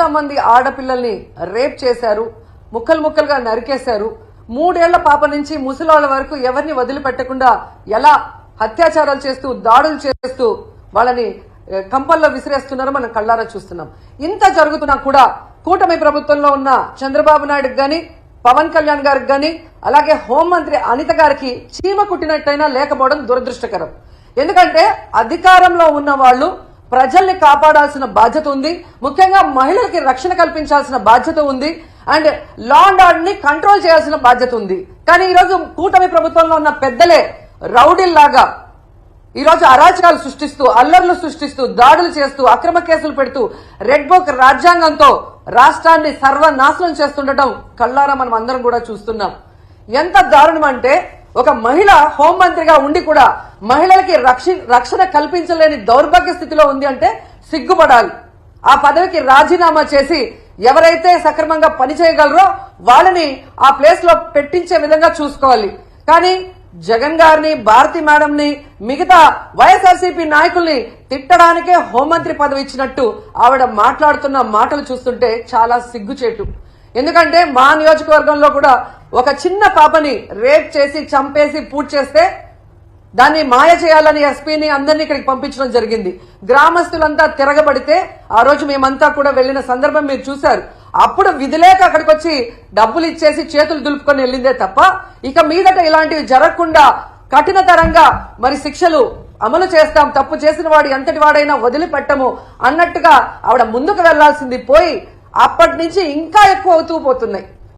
ఎంతమంది ఆడపిల్లల్ని రేప్ చేశారు ముక్కలు ముక్కలుగా నరికేశారు. మూడేళ్ళ పాప నుంచి ముసలాళ్ళ వరకు ఎవరిని వదిలిపెట్టకుండా ఎలా అత్యాచారాలు చేస్తూ దాడులు చేస్తూ వాళ్ళని కంపల్లో విసిరేస్తున్నారో మనం కళ్ళారా చూస్తున్నాం. ఇంత జరుగుతున్నా కూడా కూటమి ప్రభుత్వంలో ఉన్న చంద్రబాబు నాయుడుకి గాని పవన్ కళ్యాణ్ గారికి గాని అలాగే హోంమంత్రి అనిత గారికి చీమ కుట్టినట్టయినా లేకపోవడం దురదృష్టకరం. ఎందుకంటే అధికారంలో ఉన్న వాళ్ళు ప్రజల్ని కాపాడాల్సిన బాధ్యత ఉంది. ముఖ్యంగా మహిళలకి రక్షణ కల్పించాల్సిన బాధ్యత ఉంది. అండ్ లా అండ్ ఆర్డర్ని కంట్రోల్ చేయాల్సిన బాధ్యత ఉంది. కానీ ఈరోజు కూటమి ప్రభుత్వంలో ఉన్న పెద్దలే రౌడీల్లాగా ఈ రోజు అరాచకాలు సృష్టిస్తూ అల్లర్లు సృష్టిస్తూ దాడులు చేస్తూ అక్రమ కేసులు పెడుతూ రెడ్ బుక్ రాజ్యాంగంతో రాష్ట్రాన్ని సర్వనాశనం చేస్తుండటం కళ్ళారా మనం అందరం కూడా చూస్తున్నాం. ఎంత దారుణం అంటే ఒక మహిళ హోంమంత్రిగా ఉండి కూడా మహిళలకి రక్షి రక్షణ కల్పించలేని దౌర్భాగ్య స్థితిలో ఉంది అంటే సిగ్గుపడాలి. ఆ పదవికి రాజీనామా చేసి ఎవరైతే సక్రమంగా పనిచేయగలరో వాళ్ళని ఆ ప్లేస్లో పెట్టించే విధంగా చూసుకోవాలి. కానీ జగన్ గారిని భారతి మేడం ని మిగతా వైఎస్ఆర్సీపీ నాయకుల్ని తిట్టడానికే హోంమంత్రి పదవి ఇచ్చినట్టు ఆవిడ మాట్లాడుతున్న మాటలు చూస్తుంటే చాలా సిగ్గుచేటు. ఎందుకంటే మా నియోజకవర్గంలో కూడా ఒక చిన్న పాపని రేప్ చేసి చంపేసి పూర్తి చేస్తే దాన్ని మాయ చేయాలని ఎస్పీని అందరినీ ఇక్కడికి పంపించడం జరిగింది. గ్రామస్తులంతా తిరగబడితే ఆ రోజు మేమంతా కూడా వెళ్ళిన సందర్భం మీరు చూశారు. అప్పుడు విధిలేక అక్కడికి వచ్చి డబ్బులు ఇచ్చేసి చేతులు దులుపుకొని వెళ్ళిందే తప్ప ఇక మీదట ఇలాంటివి జరగకుండా కఠినతరంగా మరి శిక్షలు అమలు చేస్తాం తప్పు చేసిన వాడు ఎంతటి వాడైనా వదిలిపెట్టము అన్నట్టుగా ఆవిడ ముందుకు వెళ్ళాల్సింది పోయి అప్పటి నుంచి ఇంకా ఎక్కువ అవుతూ పోతున్నాయి.